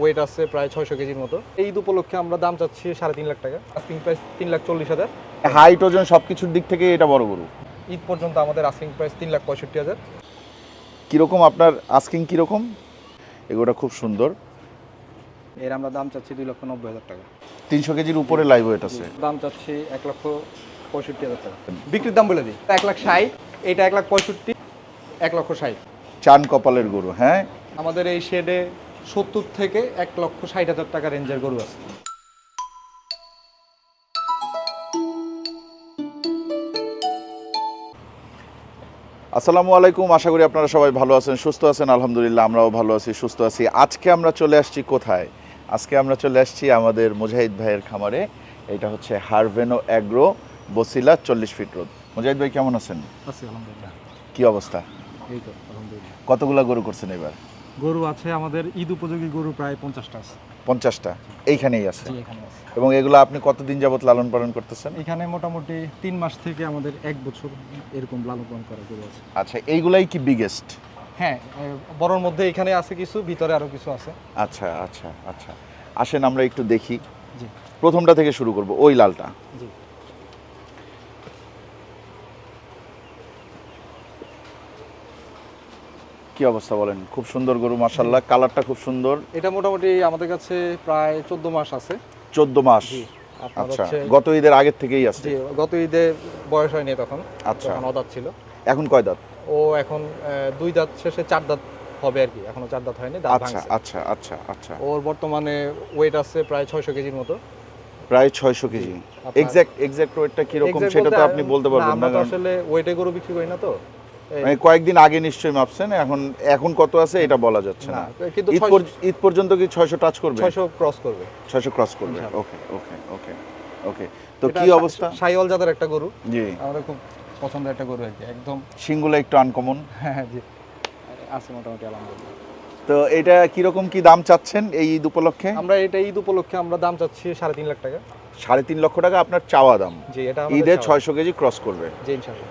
Wait আছে প্রায় ছয়শো কেজির মতো। এই উপলক্ষে আমরা দাম চাচ্ছি সাড়ে তিন লাখ টাকা। আস্কিং প্রাইস তিন লাখ চল্লিশ হাজার। হাইট ওজন সব কিছুর দিক থেকে এটা বড় গরু। ঈদ পর্যন্ত আমাদের আস্কিং প্রাইস তিন লাখ পঁয়ষট্টি হাজার। কীরকম আপনার আস্কিং কীরকম? এগুলোটা খুব সুন্দর। এর আমরা দাম চাচ্ছি দুই লক্ষ নব্বই হাজার টাকা। তিনশো কেজির উপরে লাইভ ওয়েট আছে। দাম চাচ্ছি এক লক্ষ পঁয়ষট্টি হাজার টাকা। বিক্রির দাম বলে দিই। এক লাখ ষাট এইটা এক লাখ পঁয়ষট্টি এক লক্ষ ষাট। চান কপালের গরু হ্যাঁ? আমাদের এই শেডে সত্তর থেকে এক লক্ষ ষাট হাজার টাকা রেঞ্জের গরু আছে। আসসালামু আলাইকুম আশা করি আপনারা সবাই ভালো আছেন সুস্থ আছেন আলহামদুলিল্লাহ আমরাও ভালো আছি সুস্থ আছি। আজকে আমরা চলে আসছি কোথায়? আজকে আমরা চলে আসছি আমাদের মুজাহিদ ভাইয়ের খামারে এটা হচ্ছে হারভেনো অ্যাগ্রো বসিলা চল্লিশ ফিট রোড। মুজাহিদ ভাই কেমন আছেন? আছে আলহামদুলিল্লাহ। কি অবস্থা? এই তো আলহামদুলিল্লাহ। কতগুলা গরু করছেন এবার? গরু আছে আমাদের ঈদ উপযোগী গরু প্রায় পঞ্চাশটা আছে। পঞ্চাশটা এইখানেই আছে। এবং এগুলো আপনি কতদিন যাবত লালন পালন করতেছেন? এখানে মোটামুটি তিন মাস থেকে আমাদের এক বছর এরকম লালন পালন করা গরু আছে। আচ্ছা এইগুলাই কি বিগেস্ট হ্যাঁ বড়র মধ্যে এখানে আছে কিছু ভিতরে আরও কিছু আছে। আচ্ছা আচ্ছা আচ্ছা। আসেন আমরা একটু দেখি। প্রথমটা থেকে শুরু করব ওই লালটা। জি। কি অবস্থা বলেন? খুব সুন্দর গরু মার্শাল্লাহ কালারটা খুব সুন্দর। এটা মোটামুটি আমাদের কাছে প্রায় চোদ্দ মাস আছে। চোদ্দ মাস? আচ্ছা। গত ঈদের আগের থেকেই আছে। গত ঈদে বয়স হয়নি তখন। আচ্ছা। তখন অদাঁত ছিল। এখন কয় দাঁত? ও এখন দুই দাঁত শেষে চার দাঁত হবে আর কি। এখনও চার দাঁত হয়নি দাঁত আচ্ছা আচ্ছা আচ্ছা আচ্ছা। ওর বর্তমানে ওয়েট আছে প্রায় ছয়শো কেজির মতো। প্রায় ছয়শো কেজি। আপনার- এক্সাক্ট এক্সাক্ট ওয়েটটা কীরকম Exact সেটা তো আপনি বলতে পারবেন না কারণ- আসলে ওয়েটে গরু বিক্রি করি না তো। মানে কয়েকদিন আগে নিশ্চয়ই মাপছেন এখন এখন কত আছে এটা বলা যাচ্ছে না। কিন্তু ঈদ পর্যন্ত কি ছয়শো টাচ করবে? ছয়শো ক্রস করবে। ছয়শো ক্রস করবে। ওকে ওকে ওকে ওকে তো কি অবস্থা? সাইওয়াল জাতের একটা গরু। জি। আমাদের খুব পছন্দের একটা গরু আর কি একদম সিঙ্গুলা একটু আনকমন। হ্যাঁ জি। আছে মোটামুটি আলহামদুলিল্লাহ। তো এটা কীরকম কি দাম চাচ্ছেন এই ঈদ উপলক্ষে? আমরা এটা ঈদ উপলক্ষে আমরা দাম চাচ্ছি সাড়ে তিন লাখ টাকা। সাড়ে তিন লক্ষ টাকা আপনার চাওয়া দাম। জি এটা ঈদে ছয়শো কেজি ক্রস করবে। জি ইনশাআল্লাহ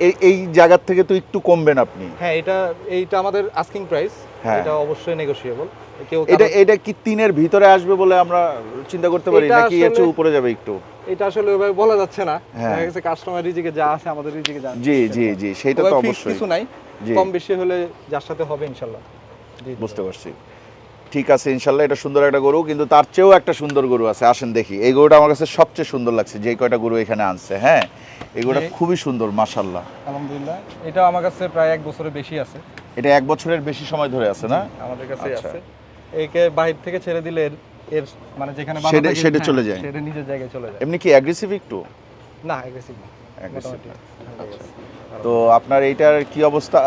এই এই জায়গার থেকে তো একটু কমবেন আপনি। হ্যাঁ এটা এইটা আমাদের আস্কিং প্রাইস হ্যাঁ। এটা অবশ্যই নেগোশিয়েবল এটা এটা কি তিনের ভিতরে আসবে বলে আমরা চিন্তা করতে পারি? নাকি এর চেয়ে উপরে যাবে একটু? এটা আসলে ওইভাবে বলা যাচ্ছে না। হ্যাঁ। দেখা গেছে কাস্টমার রিজিকে যা আছে আমাদের রিজিকে যা জি জি জি সেটা তো অবশ্যই। কিছু নাই। কম বেশি হলে যার সাথে হবে ইনশাআল্লাহ। বুঝতে পারছি। ঠিক আছে ইনশাল্লাহ এটা সুন্দর একটা গরু কিন্তু তার চেয়েও একটা সুন্দর গরু আছে। আসেন দেখি। এই গরুটা আমার কাছে সবচেয়ে সুন্দর লাগছে যে কয়টা গরু এখানে আনছে হ্যাঁ? এই গরুটা খুবই সুন্দর মাশাল্লাহ। আলহামদুলিল্লাহ। এটা আমার কাছে প্রায় এক বছরের বেশি আছে। এটা এক বছরের বেশি সময় ধরে আছে না? আমাদের কাছে আচ্ছা। আছে। একে বাইরে থেকে ছেড়ে দিলে এর- মানে যেখানে থাকে, শেডে হ্যাঁ, চলে যায়। শেডে নিজের জায়গায় চলে যায়। এমনি কি অ্যাগ্রেসিভ একটু? না অ্যাগ্রেসিভ না। মোটামুটি। আচ্ছা। তো আপনার এইটার কি অবস্থা?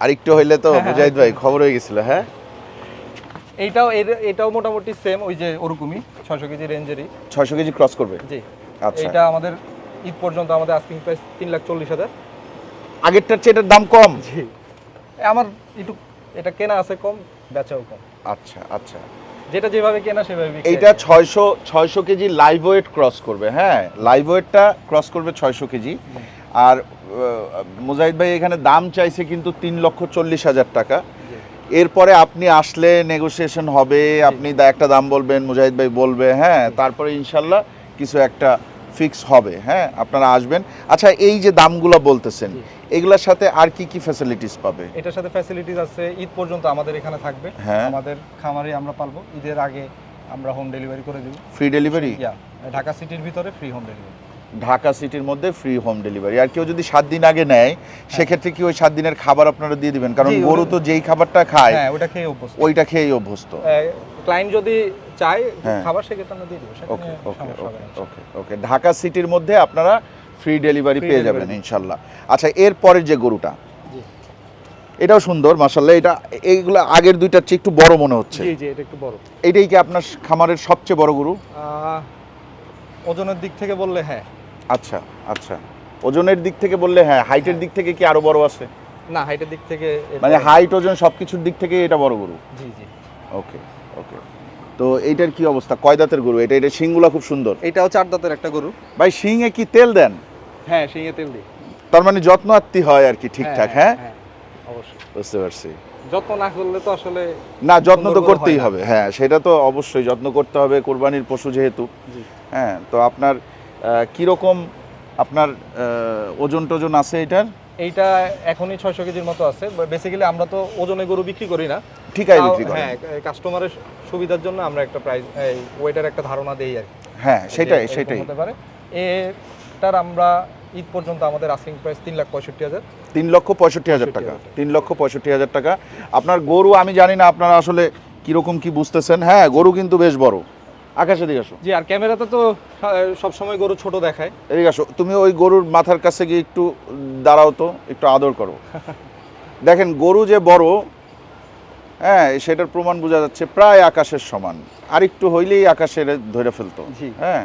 আরেকটু হইলে তো হ্যাঁ, হ্যাঁ, মুজাহিদ ভাই খবর হয়ে গেছিল হ্যাঁ? এইটাও এটাও মোটামুটি সেম ওই যে ওরকমই ছয়শো কেজি রেঞ্জেরই ছয়শো কেজি ক্রস করবে? জি। আচ্ছা। এটা আমাদের ঈদ পর্যন্ত আমাদের আস্কিং প্রাইস তিন লাখ চল্লিশ হাজার। আগেরটার চেয়ে এটার দাম কম? জি। আমার একটু এটা কেনা আছে কম বেচাও কম। আচ্ছা আচ্ছা। যেটা যেভাবে কেনা সেভাবে এইটা। ছয়শো ছয়শো কেজি লাইভ ওয়েট ক্রস করবে হ্যাঁ? লাইভ ওয়েটটা ক্রস করবে ছয়শো কেজি। আর মুজাহিদ ভাই এখানে দাম চাইছে কিন্তু তিন লক্ষ চল্লিশ হাজার টাকা। এরপরে আপনি আসলে নেগোসিয়েশন হবে আপনি একটা দাম বলবেন মুজাহিদ ভাই বলবে হ্যাঁ তারপরে ইনশাল্লাহ কিছু একটা ফিক্স হবে হ্যাঁ আপনারা আসবেন। আচ্ছা এই যে দামগুলো বলতেছেন। এগুলোর সাথে আর কি কি ফ্যাসিলিটিস পাবে? এটার সাথে ফ্যাসিলিটিস আছে ঈদ পর্যন্ত আমাদের এখানে থাকবে। হ্যাঁ। আমাদের খামারে আমরা পালবো ঈদের আগে আমরা হোম ডেলিভারি করে দিব। ফ্রি ডেলিভারি ঢাকা সিটির ভিতরে ফ্রি হোম ডেলিভারি ঢাকা সিটির মধ্যে ফ্রি হোম ডেলিভারি আর কেউ যদি সাত দিন আগে নেয় সেক্ষেত্রে কি ওই সাত দিনের খাবার আপনারা দিয়ে দিবেন? কারণ গরু তো যেই খাবারটা খায় হ্যাঁ ওটা খেয়ে অভ্যস্ত। ওইটা খেয়েই অভ্যস্ত। ক্লায়েন্ট যদি চায় হ্যাঁ। খাবার সেক্ষেত্রে আমরা দিয়ে দেবো ওকে ওকে ওকে ওকে ঢাকা সিটির মধ্যে আপনারা ফ্রি ডেলিভারি পেয়ে যাবেন ইনশাল্লাহ আচ্ছা এর পরের যে গরুটা এটাও সুন্দর মাসাল্লাহ এটা এইগুলো আগের দুইটার চেয়ে একটু বড় মনে হচ্ছে। জি জি এটা একটু বড়। এটাই কি আপনার খামারের সবচেয়ে বড় গরু? ওজনের দিক থেকে বললে হ্যাঁ। আচ্ছা আচ্ছা। ওজনের দিক থেকে বললে হ্যাঁ হাইটের দিক থেকে কি আরও বড় আছে? না হাইটের দিক থেকে মানে হাইট ওজন সবকিছুর দিক থেকে এটা বড় গরু? জি জি। ওকে ওকে। তো এইটার কি অবস্থা? কয় দাঁতের গরু? এটা এটা শিংগুলা খুব সুন্দর। এটাও চার দাঁতের একটা গরু। ভাই শিংয়ে কি তেল দেন? হ্যাঁ শিঙে তেল দিই। তার মানে যত্ন আত্মি হয় আর কি ঠিকঠাক হ্যাঁ হ্যাঁ? অবশ্যই। বুঝতে পারছি। যত্ন না করলে তো আসলে না যত্ন তো করতেই হবে হ্যাঁ সেটা তো অবশ্যই যত্ন করতে হবে কোরবানির পশু যেহেতু। জি। হ্যাঁ তো আপনার কীরকম আপনার ওজন টোজন আছে এটার? এইটা এখনই ছয়শো কেজির মতো আছে বেসিক্যালি আমরা তো ওজনে গরু বিক্রি করি না। ঠিক আছে বিক্রি করে হ্যাঁ কাস্টমারের সুবিধার জন্য আমরা একটা প্রাইস ওয়েটার একটা ধারণা দেই আর কি। হ্যাঁ সেটাই সেটাই। হতে পারে। এটার আমরা ঈদ পর্যন্ত আমাদের আস্কিং প্রাইস তিন লাখ পঁয়ষট্টি হাজার। তিন লক্ষ পঁয়ষট্টি হাজার টাকা। তিন লক্ষ পঁয়ষট্টি হাজার টাকা। আপনার গরু আমি জানি না আপনারা আসলে কীরকম কি বুঝতেছেন। হ্যাঁ গরু কিন্তু বেশ বড়। আকাশে দিকে আসো। জি আর ক্যামেরাতে তো সব সময় গরু ছোট দেখায়। এদিকে আসো। তুমি ওই গরুর মাথার কাছে গিয়ে একটু দাঁড়াও তো একটু আদর করো। দেখেন গরু যে বড় হ্যাঁ সেটার প্রমাণ বোঝা যাচ্ছে প্রায় আকাশের সমান। আর একটু হইলেই আকাশে ধরে ফেলতো। জি। হ্যাঁ।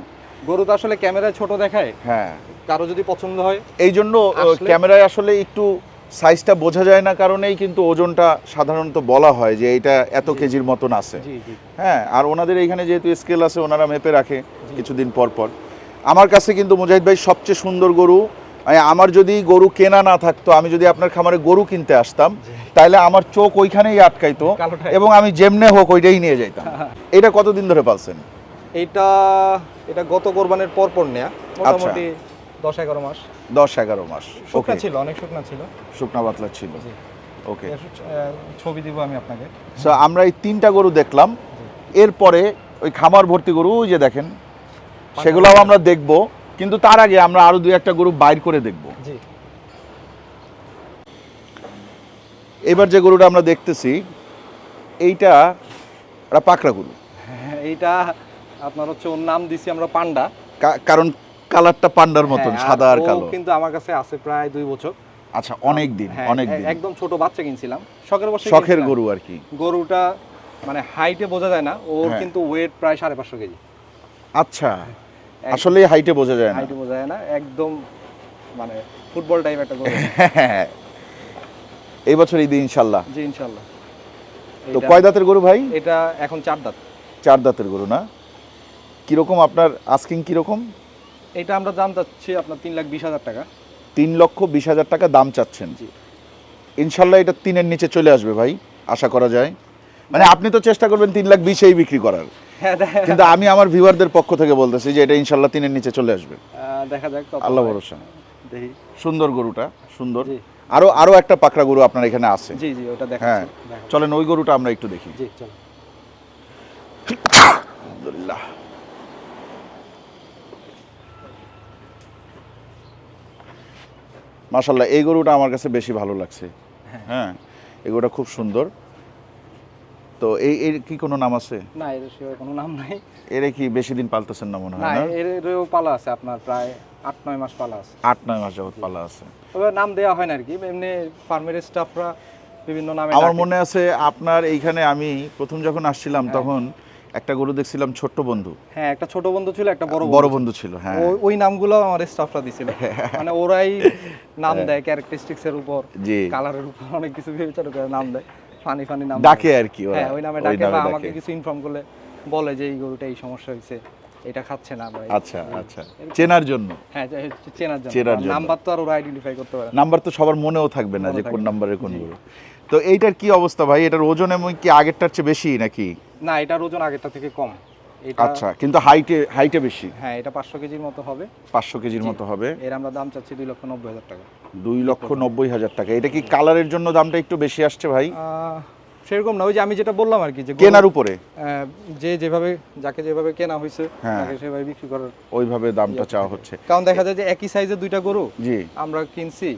গরু তো আসলে ক্যামেরায় ছোট দেখায়। হ্যাঁ। কারও যদি পছন্দ হয় এই জন্য ক্যামেরায় আসলে একটু সাইজটা বোঝা যায় না কারণেই কিন্তু ওজনটা সাধারণত বলা হয় যে এটা এত কেজির মতন আছে। হ্যাঁ আর ওনাদের এইখানে যেহেতু স্কেল আছে ওনারা মেপে রাখে কিছুদিন পর পর। আমার কাছে কিন্তু মুজাহিদ ভাই সবচেয়ে সুন্দর গরু মানে আমার যদি গরু কেনা না থাকতো আমি যদি আপনার খামারে গরু কিনতে আসতাম তাহলে আমার চোখ ওইখানেই আটকাইতো। এবং আমি যেমনে হোক ওইটাই নিয়ে যাইতাম। এটা কতদিন ধরে পালছেন? এটা এটা গত কোরবানের পরপর পর নেয়া মোটামুটি দশ এগারো মাস। দশ এগারো মাস শুকনা ছিল অনেক শুকনা ছিল। শুকনা পাতলা ছিল। ওকে ছবি দিব আমি আপনাকে। আমরা এই তিনটা গরু দেখলাম। এরপরে ওই খামার ভর্তি গরু যে দেখেন সেগুলোও আমরা দেখব। কিন্তু তার আগে আমরা আরও দুই একটা গরু বাইর করে দেখব। এবার যে গরুটা আমরা দেখতেছি এইটা পাকড়া গরু। হ্যাঁ, এইটা আপনার হচ্ছে ওর নাম দিছি আমরা পান্ডা। কারণ কালারটা পান্ডার মতন হ্যাঁ, সাদা আর কালো। কিন্তু আমার কাছে আছে প্রায় দুই বছর। আচ্ছা অনেক দিন হ্যাঁ, অনেক দিন। একদম ছোট বাচ্চা কিনছিলাম। শখের বসে শখের গরু আর কি। গরুটা মানে হাইটে বোঝা যায় না ওর হ্যাঁ। কিন্তু ওয়েট প্রায় সাড়ে পাঁচশো কেজি। আচ্ছা আসলে হাইটে বোঝা যায় না। হাইটে বোঝা যায় না একদম মানে ফুটবল টাইপ একটা গরু। এই বছর ঈদে ইনশাল্লাহ। জি ইনশাল্লাহ। তো কয় দাঁতের গরু ভাই? এটা এখন চার দাঁত। চার দাঁতের গরু না? কীরকম আপনার আস্কিং কীরকম? এটা আমরা দাম চাচ্ছি আপনার তিন লাখ বিশ হাজার টাকা। তিন লক্ষ বিশ হাজার টাকা দাম চাচ্ছেন। জি। ইনশাল্লাহ এটা তিনের নিচে চলে আসবে ভাই আশা করা যায়। মানে আপনি তো চেষ্টা করবেন তিন লাখ বিশেই বিক্রি করার। হ্যাঁ কিন্তু আমি আমার ভিউয়ারদের পক্ষ থেকে বলতেছি যে এটা ইনশাল্লাহ তিনের নিচে চলে আসবে। দেখা যাক আল্লাহ হয়। ভরসা। সুন্দর গরুটা সুন্দর। আরও আরও একটা পাকড়া গরু আপনার এখানে আছে। জি জি ওটা দেখা হ্যাঁ চলেন ওই গরুটা আমরা একটু দেখি। জি চলো আলহামদুলিল্লাহ। মাশাল্লাহ এই গরুটা আমার কাছে বেশি ভালো লাগছে। হ্যাঁ। হ্যাঁ এই গরুটা খুব সুন্দর। তো এই এর কি কোনো নাম আছে? না এর কোনো নাম নাই। এর কি বেশি দিন পালতেছেন না মনে হয় না এর এরও পালা আছে আপনার প্রায় আট নয় মাস পালা আছে। আট নয় মাস যাবত পালা আছে। তবে নাম দেওয়া হয় না আর কি এমনি ফার্মের স্টাফরা বিভিন্ন নামে আমার মনে আছে আপনার এইখানে আমি প্রথম যখন আসছিলাম হ্যাঁ। তখন একটা গরু দেখছিলাম ছোট্ট বন্ধু। হ্যাঁ একটা ছোট বন্ধু ছিল একটা বড় বড় বন্ধু ছিল হ্যাঁ। ওই- নামগুলো আমার স্টাফরা দিছিল। মানে ওরাই নাম দেয় ক্যারেক্টারিস্টিক্স এর উপর জি। কালারের উপর অনেক কিছু বিবেচনা করে নাম দেয় ফানি ফানি নাম ডাকে আর কি হ্যাঁ ওই নামে ডাকে বা আমাকে কিছু ইনফর্ম করলে বলে যে এই গরুটা এই সমস্যা হয়েছে এটা খাচ্ছে না ভাই আচ্ছা আচ্ছা। চেনার জন্য? হ্যাঁ চেনার জন্য। নাম্বার তো আর ওরা আইডেন্টিফাই করতে পারে নাম্বার তো সবার মনেও থাকবে না যে কোন। নাম্বারের কোন গরু। তো এইটার কি অবস্থা ভাই? এটার ওজন এমন কি আগেরটার চেয়ে বেশি নাকি? না এটার ওজন আগেরটা থেকে কম। আচ্ছা কিন্তু হাইটে হাইটে বেশি? হ্যাঁ এটা পাঁচশো কেজির মতো হবে। পাঁচশো কেজির মতো হবে? এর আমরা দাম চাচ্ছি দুই লক্ষ নব্বই হাজার টাকা। দুই লক্ষ নব্বই হাজার টাকা। এটা কি কালারের জন্য দামটা একটু বেশি আসছে ভাই? সেরকম না ওই যে আমি যেটা বললাম আর কি যে কেনার উপরে? যে যেভাবে যাকে যেভাবে কেনা হয়েছে হ্যাঁ। তাকে সেভাবে বিক্রি করার ওইভাবে দামটা ইয়ে চাওয়া হচ্ছে। কারণ দেখা যায় যে একই সাইজের দুইটা গরু জি। আমরা কিনছি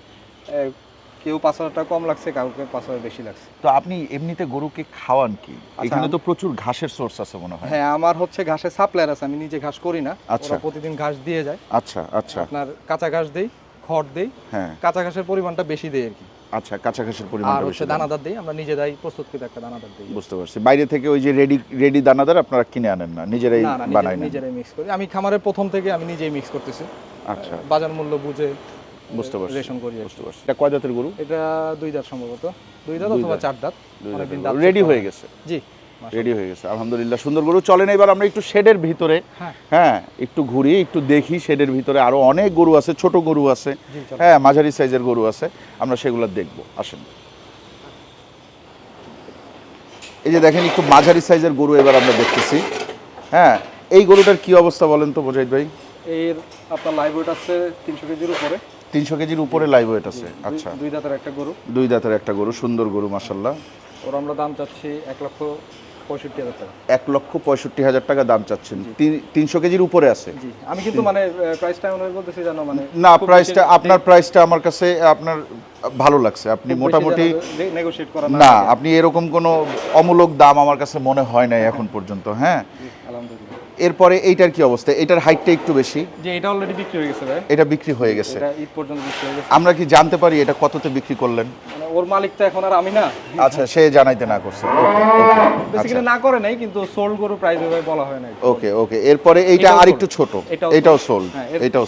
কেউ পাঁচ হাজার টাকা কম লাগছে কাউকে পাঁচ হাজার বেশি লাগছে। তো আপনি এমনিতে গরুকে খাওয়ান কি? এখানে তো প্রচুর ঘাসের সোর্স আছে মনে হয়। হ্যাঁ আমার হচ্ছে ঘাসের সাপ্লায়ার আছে আমি নিজে ঘাস করি না। আচ্ছা। ওরা প্রতিদিন ঘাস দিয়ে যায়। আচ্ছা আচ্ছা। আপনার কাঁচা ঘাস দেই খড় দেই হ্যাঁ। কাঁচা ঘাসের পরিমাণটা বেশি দেই আর কি। আচ্ছা কাঁচা ঘাসের আর পরিমাণটা বেশি হচ্ছে দানাদার দেই আমরা নিজেরাই প্রস্তুতকৃত একটা দানাদার দিই। বুঝতে পারছি। বাইরে থেকে ওই যে রেডি রেডি দানাদার আপনারা কিনে আনেন না নিজেরাই বানাই না নিজেরাই মিক্স করি। আমি খামারের প্রথম থেকে আমি নিজেই মিক্স করতেছি। আচ্ছা। বাজার মূল্য বুঝে বুঝতে পারছি রেশন করি বুঝতে পারছি। এটা কয় জাতের গরু? এটা দুই দাঁত সম্ভবত। দুই দাঁত অথবা চার দাঁত অনেকদিন দাঁত রেডি হয়ে গেছে? জি রেডি হয়ে গেছে আলহামদুলিল্লাহ। সুন্দর গরু। চলেন এবার আমরা একটু শেডের ভিতরে। হ্যাঁ। হ্যাঁ একটু ঘুরি একটু দেখি শেডের ভিতরে। আরও অনেক গরু আছে ছোট গরু আছে। হ্যাঁ মাঝারি সাইজের গরু আছে। আমরা সেগুলো দেখব। আসেন। এই যে দেখেন একটু মাঝারি সাইজের গরু এবার আমরা দেখতেছি। হ্যাঁ এই গরুটার কি অবস্থা বলেন তো মুজাহিদ ভাই? এর আপনার লাইভ ওয়েট আছে তিনশো কেজির উপরে। তিনশো কেজির উপরে লাইভ ওয়েট আছে। আচ্ছা। দুই দাঁতের একটা গরু। দুই দাঁতের একটা গরু সুন্দর গরু মাসাল্লাহ ওর আমরা দাম চাচ্ছি এক লক্ষ পঁয়ষট্টি হাজার টাকা। এক লক্ষ পঁয়ষট্টি হাজার টাকা দাম চাচ্ছেন। তিন- তিনশো কেজির উপরে আছে। জি। আমি কিন্তু মানে প্রাইসটা বলতেছি জানো মানে না প্রাইসটা আপনার প্রাইসটা আমার কাছে আপনার ভালো লাগছে। আপনি মোটামুটি না আপনি এরকম কোনো অমূলক দাম আমার কাছে মনে হয় নাই এখন পর্যন্ত হ্যাঁ? আলহামদুলিল্লাহ। এরপরে এইটার কি অবস্থা? এটার হাইটটা একটু বেশি। যে এটা অলরেডি বিক্রি হয়ে গেছে ভাই। এটা বিক্রি হয়ে গেছে। এটা ঈদ পর্যন্ত বিক্রি হয়ে গেছে। আমরা কি জানতে পারি এটা কততে বিক্রি করলেন? মানে ওর মালিক তো এখন আর আমি না। আচ্ছা সে জানাইতে না করছে। আচ্ছা। বেসিক্যালি না করে নাই কিন্তু সোল্ড গরু প্রাইস ওইভাবে বলা হয় নাই। ওকে ওকে এরপরে এইটা এটাও আর। একটু ছোট। এটাও এটাও sold। সোল হ্যাঁ, এটাও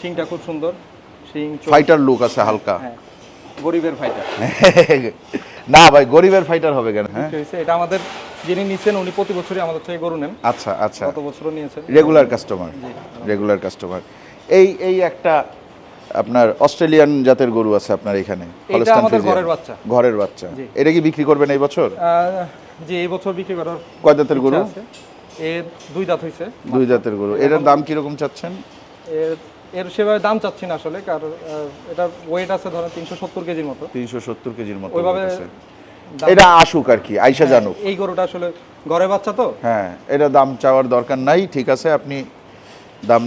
শিংটা খুব সুন্দর। শিং ফাইটার লুক আছে হালকা। হ্যাঁ গরিবের ফাইটার না ভাই গরিবের ফাইটার হবে কেন? হ্যাঁ? এটা আমাদের যিনি নিচ্ছেন উনি প্রতি বছরই আমাদের থেকে গরু নেন। আচ্ছা আচ্ছা। গত বছরও নিয়েছেন। রেগুলার কাস্টমার রেগুলার কাস্টমার এই এই একটা আপনার অস্ট্রেলিয়ান জাতের গরু আছে আপনার এখানে Holstein আমাদের ঘরের বাচ্চা। ঘরের বাচ্চা। এটা কি বিক্রি করবেন এই বছর? যে এই বছর বিক্রি করার কয় দাঁতের গরু। এর দুই দাঁত হয়েছে। দুই দাঁতের গরু। এটার দাম কীরকম চাচ্ছেন? এর এর সেভাবে দাম চাচ্ছি না আসলে কারণ এটা ওয়েট আছে ধরেন তিনশো সত্তর কেজির মতো। তিনশো সত্তর কেজির মতো ওইভাবে এটা আসুক আর কি আইসা জানুক। এই গরুটা আসলে ঘরের বাচ্চা তো? হ্যাঁ এটা দাম চাওয়ার দরকার নাই ঠিক আছে আপনি দাম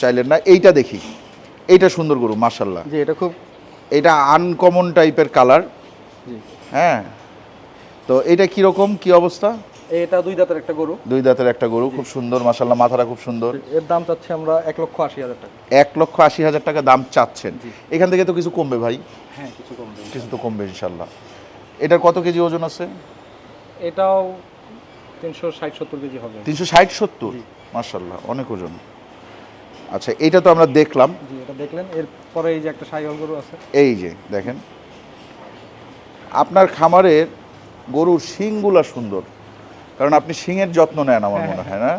চাইলেন না। এইটা দেখি এইটা সুন্দর গরু মার্শাল্লাহ জি এটা খুব এটা আনকমন টাইপের কালার জি। হ্যাঁ তো এটা কীরকম কি অবস্থা? এটা দুই দাঁতের একটা গরু। দুই দাঁতের একটা গরু খুব সুন্দর মাসাল্লাহ মাথাটা খুব সুন্দর। এর দাম চাচ্ছি আমরা এক লক্ষ আশি হাজার টাকা। এক লক্ষ আশি হাজার টাকা দাম চাচ্ছেন। এখান থেকে তো কিছু কমবে ভাই। হ্যাঁ কিছু কম দেবে কিছু তো কমবে ইনশাল্লাহ এটার কত কেজি ওজন আছে? এটাও তিনশো ষাট সত্তর কেজি হবে। তিনশো ষাট সত্তর? মার্শাল্লাহ অনেক ওজন। আচ্ছা এটা তো আমরা দেখলাম। জি এটা দেখলেন। এরপরে এই যে একটা সাইহল গরু আছে। এই যে দেখেন। আপনার খামারের গরুর শিংগুলা সুন্দর। কারণ আপনি শিংয়ের যত্ন নেন আমার মনে হয় না?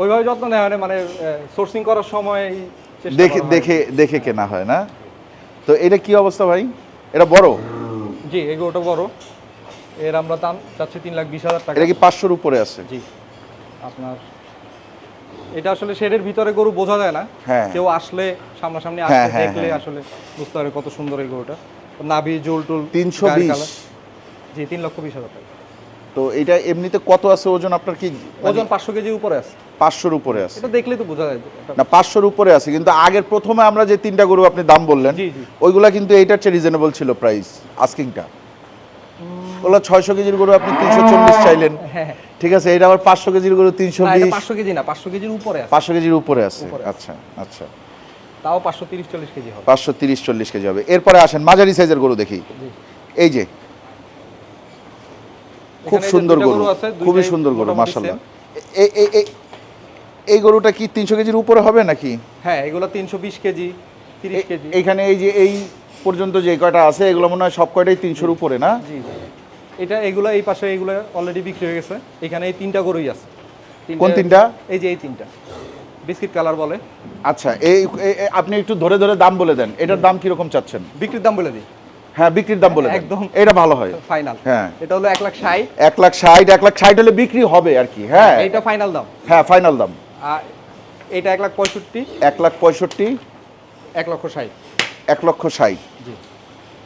ওইভাবে যত্ন নেওয়া হয় না, মানে সোর্সিং করার সময় দেখে দেখে দেখে কেনা হয় না? তো এটা কি অবস্থা ভাই? এটা বড়? জি এই গরুটা বড়। এর আমরা দাম চাচ্ছি তিন লাখ বিশ হাজার টাকা। এটা কি পাঁচশোর উপরে আছে? জি। আপনার এটা আসলে শেডের ভিতরে গরু বোঝা যায় না। হ্যাঁ। কেউ আসলে সামনাসামনি হ্যাঁ, আসলে হ্যাঁ, দেখলে। আসলে বুঝতে পারে কত সুন্দর এই গরুটা। নাভি জুল টুল তিনশো জি তিন লক্ষ বিশ হাজার টাকা। তো এটা এমনিতে কত আছে ওজন আপনার কি? ওজন পাঁচশো কেজির উপরে আছে। পাঁচশোর উপরে আছে। এটা দেখলে তো বোঝা যায় না পাঁচশোর উপরে আছে কিন্তু আগের প্রথমে আমরা যে তিনটা গরু আপনি দাম বললেন। ওইগুলা কিন্তু এইটার চেয়ে রিজনেবল ছিল প্রাইস আস্কিংটা ওগুলো ছয়শো কেজির গরু আপনি তিনশো চল্লিশ চাইলেন। হ্যাঁ ঠিক আছে এটা আবার পাঁচশো কেজির গরু তিনশো বিশ। পাঁচশো কেজি না পাঁচশো কেজির উপরে পাঁচশো কেজির উপরে আছে। আচ্ছা আচ্ছা। তাও পাঁচশো তিরিশ চল্লিশ কেজি হবে। পাঁচশো তিরিশ চল্লিশ কেজি হবে। এরপরে আসেন মাঝারি সাইজের গরু দেখি। এই যে খুব এখানে সুন্দর গরু। আছে, খুবই সুন্দর গরু মাসাল্লাহ এই এই গরুটা কি তিনশো কেজির উপরে হবে নাকি? হ্যাঁ এগুলো তিনশো বিশ কেজি তিরিশ কেজি। এইখানে এই যে এই পর্যন্ত যে কয়টা আছে এগুলো মনে হয় সব কয়টাই তিনশোর উপরে না? জি এটা এগুলো এই পাশে এগুলো অলরেডি বিক্রি হয়ে গেছে। এখানে এই তিনটা গরুই আছে। কোন তিনটা? এই যে এই তিনটা। বিস্কিট কালার বলে। আচ্ছা এই- আপনি একটু ধরে ধরে দাম বলে দেন। এটার দাম কীরকম চাচ্ছেন? বিক্রির দাম বলে দিই। হ্যাঁ বিক্রির দাম বলে একদম। এটা ভালো হয়। ফাইনাল। হ্যাঁ। এটা হলো এক লাখ ষাট। এক লাখ ষাট এক লাখ ষাট হলে বিক্রি হবে আর কি হ্যাঁ। এইটা ফাইনাল দাম। হ্যাঁ ফাইনাল দাম। আর এটা এক লাখ পঁয়ষট্টি। এক লাখ পঁয়ষট্টি। এক লক্ষ ষাট। এক লক্ষ ষাট।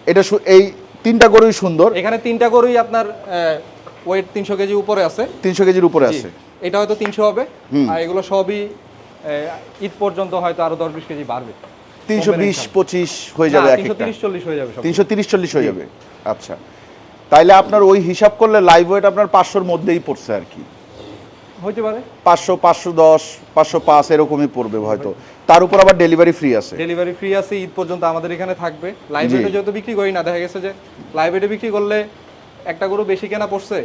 এটা এই তিনটা গরুই সুন্দর। এখানে তিনটা গরুই আপনার ওয়েট তিনশো কেজি উপরে আছে। তিনশো কেজির উপরে আছে। এটা হয়তো তিনশো হবে। আর এগুলো সবই ঈদ পর্যন্ত হয়তো আরও দশ বিশ কেজি বাড়বে। তিনশো বিশ পঁচিশ হয়ে যাবে এক একটা। হয়ে যাবে সব তিনশো তিরিশ চল্লিশ হয়ে যাবে। আচ্ছা। তাইলে আপনার ওই হিসাব করলে লাইভ ওয়েট আপনার পাঁচশোর মধ্যেই পড়ছে আর কি। হইতে পারে। পাঁচশো পাঁচশো দশ পাঁচশো পাঁচ এরকমই পড়বে হয়তো। তার উপর আবার ডেলিভারি ফ্রি আছে। ডেলিভারি ফ্রি আছে ঈদ পর্যন্ত আমাদের এখানে থাকবে। জি। লাইব্রেরিতে যেহেতু বিক্রি করি না দেখা গেছে যে লাইব্রেরি বিক্রি করলে একটা গরু বেশি কেনা পড়ছে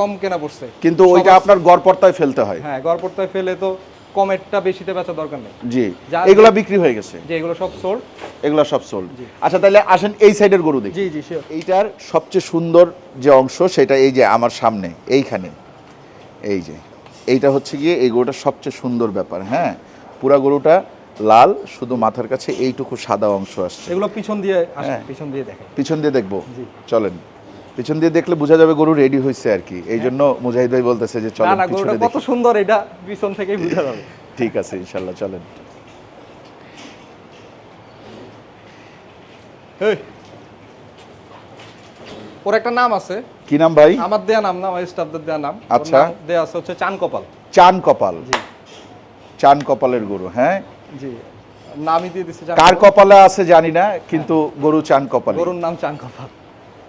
কম কেনা পড়ছে। কিন্তু ওইটা আপনার গড়পড়তায় ফেলতে হয়। হ্যাঁ গড়পড়তায় ফেলে তো কমেরটা বেশিতে বেচা দরকার নেই। জি এগুলা বিক্রি হয়ে গেছে। যে এগুলো সব সোল্ড এগুলা সব সোল্ড আচ্ছা তাহলে আসেন এই সাইডের গরু দেখি। জি জি শিওর এইটার সবচেয়ে সুন্দর যে অংশ সেটা এই যে আমার সামনে এইখানে। এই যে এইটা হচ্ছে গিয়ে এই গরুটার সবচেয়ে সুন্দর ব্যাপার হ্যাঁ? পুরা গরুটা লাল শুধু মাথার কাছে এইটুকু সাদা অংশ আসছে। এগুলো পিছন দিয়ে হ্যাঁ। পিছন দিয়ে দেখে পিছন দিয়ে দেখব। জি। চলেন। পিছন দিয়ে দেখলে বোঝা যাবে গরু রেডি হয়েছে আর কি। এই জন্য মুজাহিদ ভাই বলতেছে যে না পিছনে গরুটা কত সুন্দর এটা পিছন থেকেই বোঝা যাবে। ঠিক আছে ইনশাল্লাহ চলেন। ওর একটা নাম আছে। কি নাম ভাই? আমার দেয়া নাম না আমার স্টাফদের দেয়া নাম। আচ্ছা। দেয়া আছে হচ্ছে চান কপাল। চান কপাল। চান কপালের গরু হ্যাঁ? জি নামই দিয়ে চান কার কপালে আছে জানি না কিন্তু গরু চান কপাল। গরুর নাম চান কপাল।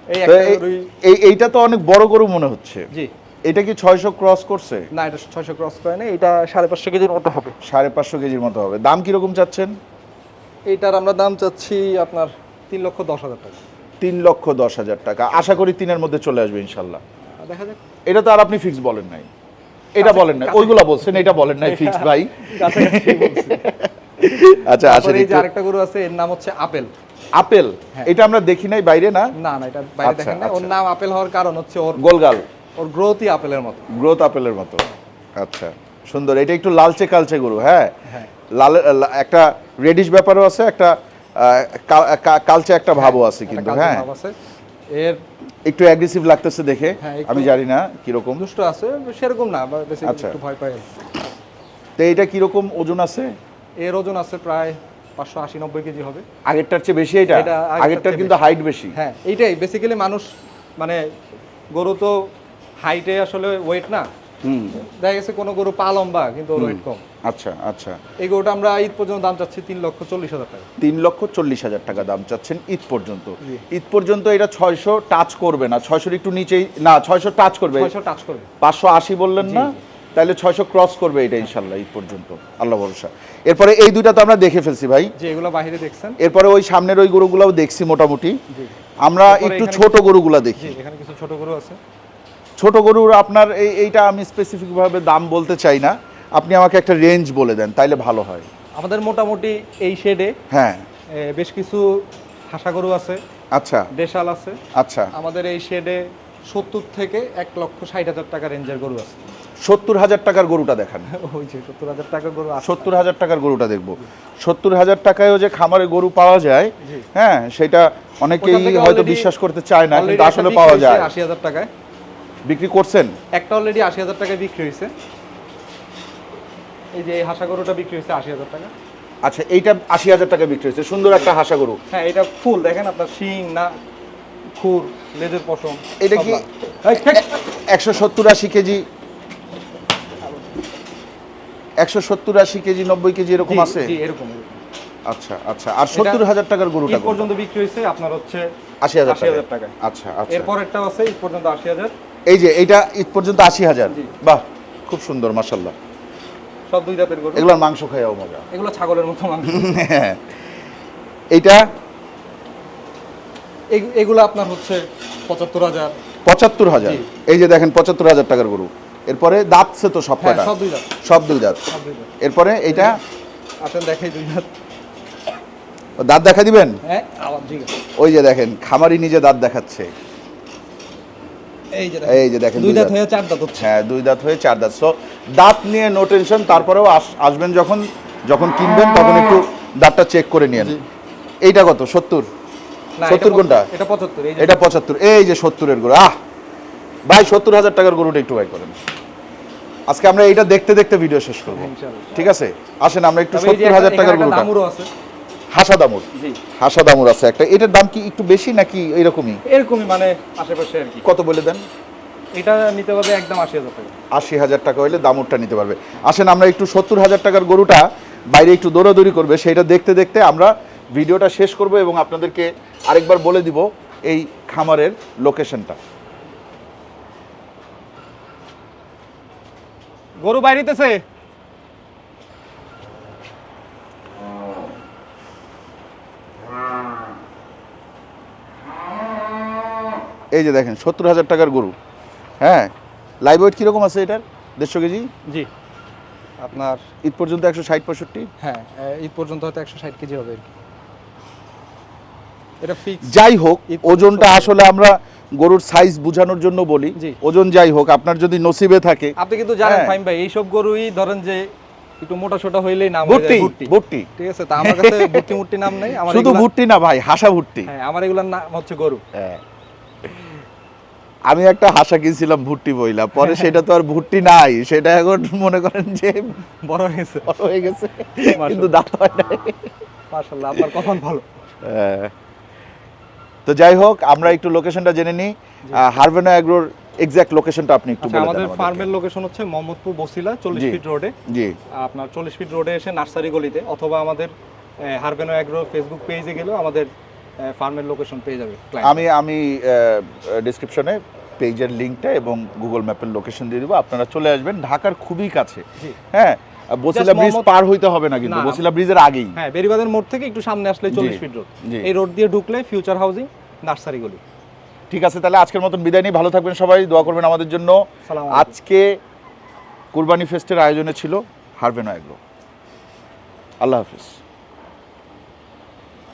এই এইটা তো অনেক বড় গরু মনে হচ্ছে। জি। এটা কি ছয়শো ক্রস করছে? না এটা ছয়শো ক্রস করে না এটা সাড়ে পাঁচশো কেজির মতো হবে। সাড়ে পাঁচশো কেজির মতো হবে। দাম কীরকম চাচ্ছেন? এইটার আমরা দাম চাচ্ছি আপনার তিন লক্ষ দশ হাজার টাকা। তিন লক্ষ দশ হাজার টাকা। আশা করি তিনের মধ্যে চলে আসবে ইনশাল্লাহ। দেখা যাক। এটা তো আর আপনি ফিক্স বলেন নাই। এটা বলেন নাই। কাছে- ওইগুলা বলছেন এটা বলেন নাই ফিক্স ভাই। আচ্ছা আসেন এই যে আরেকটা গরু আছে এর নাম হচ্ছে আপেল। আপেল হ্যাঁ। এটা আমরা দেখি নাই বাইরে না? না না এটা বাইরে আচ্ছা, দেখেন না ওর আচ্ছা। নাম আপেল হওয়ার কারণ হচ্ছে ওর গোলগাল। ওর গ্রোথই আপেলের মতো। গ্রোথ আপেলের মতো। আচ্ছা সুন্দর। এটা একটু লালচে কালচে গরু হ্যাঁ? হ্যাঁ। লাল একটা রেডিশ ব্যাপারও আছে একটা কালচে একটা ভাবও আছে কিন্তু হ্যাঁ? এর একটু অ্যাগ্রেসিভ লাগতেছে দেখে হ্যাঁ, আমি জানি না কীরকম। দুষ্ট আছে সেরকম না আচ্ছা। একটু ভয় পায়। তো এটা কীরকম ওজন আছে? এর ওজন আছে প্রায় পাঁচশো আশি নব্বই কেজি হবে। আগেরটার চেয়ে বেশি এটা? আগেরটার কিন্তু হাইট বেশি। হ্যাঁ এইটাই। বেসিক্যালি মানুষ মানে গরু তো হাইটে আসলে ওয়েট না। দেখা গেছে কোনো গরু পা লম্বা কিন্তু ওর ওয়েট কম। আচ্ছা আচ্ছা। এই গরুটা আমরা ঈদ পর্যন্ত দাম চাচ্ছি তিন লক্ষ চল্লিশ হাজার টাকা। তিন লক্ষ চল্লিশ হাজার টাকা দাম চাচ্ছেন ঈদ পর্যন্ত। ঈদ পর্যন্ত এটা ছয়শো টাচ করবে না। ছয়শোর একটু নিচেই না ছয়শো টাচ করবে। ছয়শো টাচ করবে। পাঁচশো আশি বললেন না। তাহলে ছয়শো ক্রস করবে এটা ইনশাল্লাহ ঈদ পর্যন্ত। আল্লাহ ভরসা। এরপরে এই দুইটা তো আমরা দেখে ফেলছি ভাই। যে এগুলো বাইরে দেখছেন। এরপরে ওই সামনের ওই গরুগুলাও দেখছি মোটামুটি। আমরা একটু ছোট গরুগুলা দেখি। এখানে কিছু ছোট গরু আছে। ছোট গরুর আপনার এই এইটা আমি স্পেসিফিকভাবে দাম বলতে চাই না। আপনি আমাকে একটা রেঞ্জ বলে দেন তাইলে ভালো হয়। আমাদের মোটামুটি এই শেডে হ্যাঁ। বেশ কিছু হাসা গরু আছে। আচ্ছা। দেশাল আছে। আচ্ছা। আমাদের এই শেডে সত্তর থেকে এক লক্ষ ষাট হাজার টাকা রেঞ্জের গরু আছে। সত্তর হাজার টাকার গরুটা দেখান। ওই যে সত্তর হাজার টাকার গরু সত্তর হাজার টাকার গরুটা দেখব। সত্তর হাজার টাকায়ও যে খামারে গরু পাওয়া যায় হ্যাঁ সেটা অনেকেই হয়তো বিশ্বাস করতে চায় না কিন্তু আসলে পাওয়া যায়। আশি হাজার টাকায়। বিক্রি করছেন? একটা অলরেডি আশি হাজার টাকায় বিক্রি হয়েছে। এই যে হাসা গরুটা বিক্রি হয়েছে আশি হাজার টাকা। আচ্ছা এইটা আশি হাজার টাকা বিক্রি হয়েছে। সুন্দর একটা হাসা গরু। হ্যাঁ এটা ফুল দেখেন আপনার শিং না খুর লেজের পশম এটা কি। একশো সত্তর আশি কেজি একশো সত্তর আশি কেজি নব্বই কেজি এরকম আছে? এরকম। আচ্ছা আচ্ছা। আর সত্তর হাজার টাকার গরুটা পর্যন্ত বিক্রি হয়েছে আপনার হচ্ছে আশি হাজার টাকা আচ্ছা আচ্ছা। এরপর একটাও আছে ঈদ পর্যন্ত আশি হাজার। এই যে এইটা ঈদ পর্যন্ত আশি হাজার। বাহ খুব সুন্দর মাসাল্লাহ সব দুই জাতের গরু। এগুলোর মাংস খাইয়াও মজা। এগুলো ছাগলের মতো মাংস। এইটা? এগ- এগুলো আপনার হচ্ছে পঁচাত্তর হাজার। পঁচাত্তর হাজার। এই যে দেখেন পঁচাত্তর হাজার টাকার গরু। এরপরে তো সব হ্যাঁ কটা সব দুই জাত সব দাঁত। সব দুই জাত এরপরে এইটা? আসেন দেখাই দুই জাত দাঁত দেখা দিবেন? হ্যাঁ ওই যে দেখেন খামারি নিজে দাঁত দেখাচ্ছে। এই যে দেখেন দুই দাঁত দাঁত। হয়ে চার দাঁত হ্যাঁ দুই দাঁত হয়ে চার দাঁত। সো দাঁত নিয়ে নো টেনশন তারপরেও আসবেন যখন যখন কিনবেন তখন একটু দাঁতটা চেক করে নিয়েন। এইটা কত? সত্তর? সত্তর কোনটা? এটা পঁচাত্তর এই যে এটা পঁচাত্তর। এই যে সত্তরের গরু। আহ! ভাই সত্তর হাজার টাকার গরুটা একটু ভাই করেন। আজকে আমরা এটা দেখতে দেখতে ভিডিও শেষ করব। ঠিক আছে? আসেন আমরা একটু সত্তর হাজার টাকার গরুটা। হাসা দামুর। হাসা দামুর আছে একটা। এটার দাম কি একটু বেশি নাকি এরকমই? এরকমই মানে আশেপাশে আর কি। কত বলে দেন? এটা নিতে পারবে একদম আশি হাজার টাকা। আশি হাজার টাকা হলে দামুরটা নিতে পারবে। আসেন আমরা একটু সত্তর হাজার টাকার গরুটা বাইরে একটু দৌড়াদৌড়ি করবে। সেটা দেখতে দেখতে আমরা ভিডিওটা শেষ করব এবং আপনাদেরকে আরেকবার বলে দিব এই খামারের লোকেশনটা গরু বাইরেতেছে। এই যে দেখেন সত্তর হাজার টাকার গরু। হ্যাঁ লাইভ ওয়েট কীরকম আছে এটার? দেড়শো কেজি? জি। আপনার ঈদ পর্যন্ত একশো ষাট পঁয়ষট্টি? হ্যাঁ ঈদ পর্যন্ত হয়তো একশো ষাট কেজি হবে আর কি। এটা ফিক্স যাই হোক ওজনটা আসলে আমরা গরুর সাইজ বোঝানোর জন্য বলি। ওজন যাই হোক আপনার যদি নসিবে থাকে। আপনি কিন্তু জানেন হ্যাঁ। ফাইম ভাই এইসব গরুই ধরেন যে একটু মোটা সোটা হইলেই নাম ভুট্টি ভুট্টি। ঠিক আছে তা আমার কাছে ভুট্টি মুট্টি নাম নেই আমার শুধু ভুট্টি না ভাই হাসা ভুট্টি। হ্যাঁ আমার এগুলার নাম হচ্ছে গরু। হ্যাঁ। আমি একটা হাসা কিনছিলাম ভুট্টি বইলা পরে সেটা তো আর ভুট্টি নাই সেটা এখন মনে করেন যে বড় হয়েছে। বড় হয়ে গেছে কিন্তু দাঁত হয় নাই। মাশাল্লাহ আপনার কখন ভালো? হ্যাঁ। তো যাই হোক আমরা একটু লোকেশনটা জেনে নিই। হারভেনা অ্যাগ্রোর এক্স্যাক্ট লোকেশনটা আপনি একটু আচ্ছা বলে আমাদের ফার্মের লোকেশন হচ্ছে মোহাম্মদপুর বসিলা চল্লিশ জি। ফিট রোডে জি। আপনার চল্লিশ ফিট রোডে এসে নার্সারি গলিতে অথবা আমাদের হারবেনো অ্যাগ্রো ফেসবুক পেজে গেলেও আমাদের ফার্মের লোকেশন পেয়ে যাবে। আমি আমি ডেসক্রিপশনে পেজের লিঙ্কটা এবং গুগল ম্যাপের লোকেশন দিয়ে দিব। আপনারা চলে আসবেন ঢাকার খুবই কাছে। হ্যাঁ বসিলা ব্রিজ পার হইতে হবে না কিন্তু। বসিলা ব্রিজের আগেই। হ্যাঁ বেরিবাদের মোড় থেকে একটু সামনে আসলে চল্লিশ ফিট রোড এই রোড দিয়ে ঢুকলে ফিউচার হাউজিং নার্সারিগুলি ঠিক আছে তাহলে আজকের মতন বিদায় নিয়ে ভালো থাকবেন সবাই দোয়া করবেন আমাদের জন্য। আজকে কুরবানি ফেস্টের আয়োজনে ছিল হারবেন এগ্রো আল্লাহ হাফিজ।